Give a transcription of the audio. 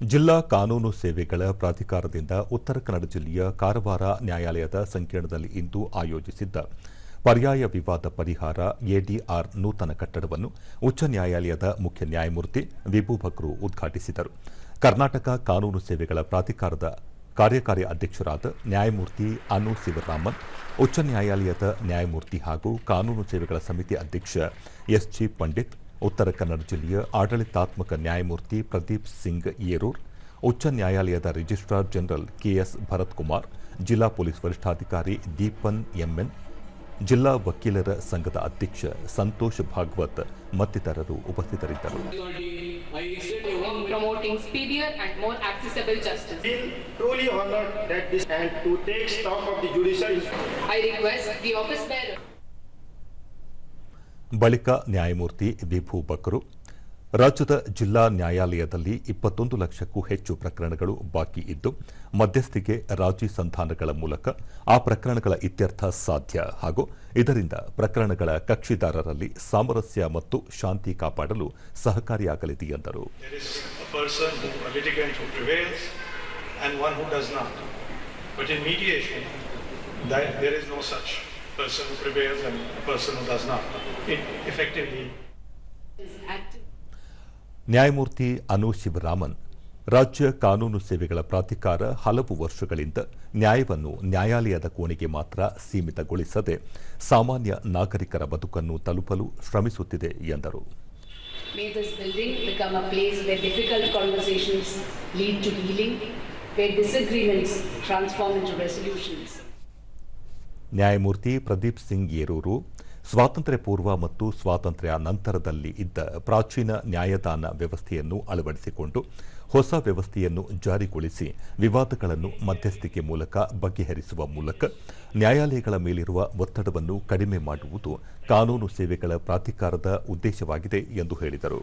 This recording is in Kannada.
ಜಿಲ್ಲಾ ಕಾನೂನು ಸೇವೆಗಳ ಪ್ರಾಧಿಕಾರದಿಂದ ಉತ್ತರ ಕನ್ನಡ ಜಿಲ್ಲೆಯ ಕಾರವಾರ ನ್ಯಾಯಾಲಯದ ಸಂಕೀರ್ಣದಲ್ಲಿ ಇಂದು ಆಯೋಜಿಸಿದ್ದ ಪರ್ಯಾಯ ವಿವಾದ ಪರಿಹಾರ ಎಡಿಆರ್ ನೂತನ ಕಟ್ಟಡವನ್ನು ಉಚ್ಚ ನ್ಯಾಯಾಲಯದ ಮುಖ್ಯ ನ್ಯಾಯಮೂರ್ತಿ ವಿಭು ಭಕ್ರು ಉದ್ಘಾಟಿಸಿದರು. ಕರ್ನಾಟಕ ಕಾನೂನು ಸೇವೆಗಳ ಪ್ರಾಧಿಕಾರದ ಕಾರ್ಯಕಾರಿ ಅಧ್ಯಕ್ಷರಾದ ನ್ಯಾಯಮೂರ್ತಿ ಅನು ಶಿವರಾಮನ್, ಉಚ್ಚ ನ್ಯಾಯಾಲಯದ ನ್ಯಾಯಮೂರ್ತಿ ಹಾಗೂ ಕಾನೂನು ಸೇವೆಗಳ ಸಮಿತಿ ಅಧ್ಯಕ್ಷ ಎಸ್ಜಿ ಪಂಡಿತ್ ಉತ್ತರ ಕನ್ನಡ ಜಿಲ್ಲೆಯ ಆಡಳಿತಾತ್ಮಕ ನ್ಯಾಯಮೂರ್ತಿ ಪ್ರದೀಪ್ ಸಿಂಗ್ ಯೇರೂರ್ ಉಚ್ಚ ನ್ಯಾಯಾಲಯದ registrar general K S Bharath Kumar ಜಿಲ್ಲಾ ಪೊಲೀಸ್ ವರಿಷ್ಠಾಧಿಕಾರಿ ದೀಪನ್ ಎಂಎನ್ ಜಿಲ್ಲಾ ವಕೀಲರ ಸಂಘದ ಅಧ್ಯಕ್ಷ ಸಂತೋಷ್ ಭಾಗವತ್ ಮತ್ತಿತರರು ಉಪಸ್ಥಿತರಿದ್ದರು I request the office bearer. ಬಳಿಕ ನ್ಯಾಯಮೂರ್ತಿ ವಿಭು ಬಕ್ರು ರಾಜ್ಯದ ಜಿಲ್ಲಾ ನ್ಯಾಯಾಲಯದಲ್ಲಿ ಇಪ್ಪತ್ತೊಂದು ಲಕ್ಷಕ್ಕೂ ಹೆಚ್ಚು ಪ್ರಕರಣಗಳು ಬಾಕಿ ಇದ್ದು, ಮಧ್ಯಸ್ಥಿಕೆ, ರಾಜಿ ಸಂಧಾನಗಳ ಮೂಲಕ ಆ ಪ್ರಕರಣಗಳ ಇತ್ಯರ್ಥ ಸಾಧ್ಯ ಹಾಗೂ ಇದರಿಂದ ಪ್ರಕರಣಗಳ ಕಕ್ಷಿದಾರರಲ್ಲಿ ಸಾಮರಸ್ಯ ಮತ್ತು ಶಾಂತಿ ಕಾಪಾಡಲು ಸಹಕಾರಿಯಾಗಲಿದೆ ಎಂದರು. Person who prevails and a person who does not. It effectively Active. ನ್ಯಾಯಮೂರ್ತಿ ಅನು ಶಿವರಾಮನ್ ರಾಜ್ಯ ಕಾನೂನು ಸೇವೆಗಳ ಪ್ರಾಧಿಕಾರ ಹಲವು ವರ್ಷಗಳಿಂದ ನ್ಯಾಯವನ್ನು ನ್ಯಾಯಾಲಯದ ಕೋಣೆಗೆ ಮಾತ್ರ ಸೀಮಿತಗೊಳಿಸದೆ ಸಾಮಾನ್ಯ ನಾಗರಿಕರ ಬದುಕನ್ನು ತಲುಪಲು ಶ್ರಮಿಸುತ್ತಿದೆ ಎಂದರು this building become a place where difficult conversations lead to healing, where disagreements transform into resolutions. ನ್ಯಾಯಮೂರ್ತಿ ಪ್ರದೀಪ್ ಸಿಂಗ್ ಯೇರೂರು ಸ್ವಾತಂತ್ರ್ಯ ಪೂರ್ವ ಮತ್ತು ಸ್ವಾತಂತ್ರ್ಯ ನಂತರದಲ್ಲಿ ಇದ್ದ ಪ್ರಾಚೀನ ನ್ಯಾಯದಾನ ವ್ಯವಸ್ಥೆಯನ್ನು ಅಳವಡಿಸಿಕೊಂಡು ಹೊಸ ವ್ಯವಸ್ಥೆಯನ್ನು ಜಾರಿಗೊಳಿಸಿ ವಿವಾದಗಳನ್ನು ಮಧ್ಯಸ್ಥಿಕೆ ಮೂಲಕ ಬಗೆಹರಿಸುವ ಮೂಲಕ ನ್ಯಾಯಾಲಯಗಳ ಮೇಲಿರುವ ಒತ್ತಡವನ್ನು ಕಡಿಮೆ ಮಾಡುವುದು ಕಾನೂನು ಸೇವೆಗಳ ಪ್ರಾಧಿಕಾರದ ಉದ್ದೇಶವಾಗಿದೆ ಎಂದು ಹೇಳಿದರು.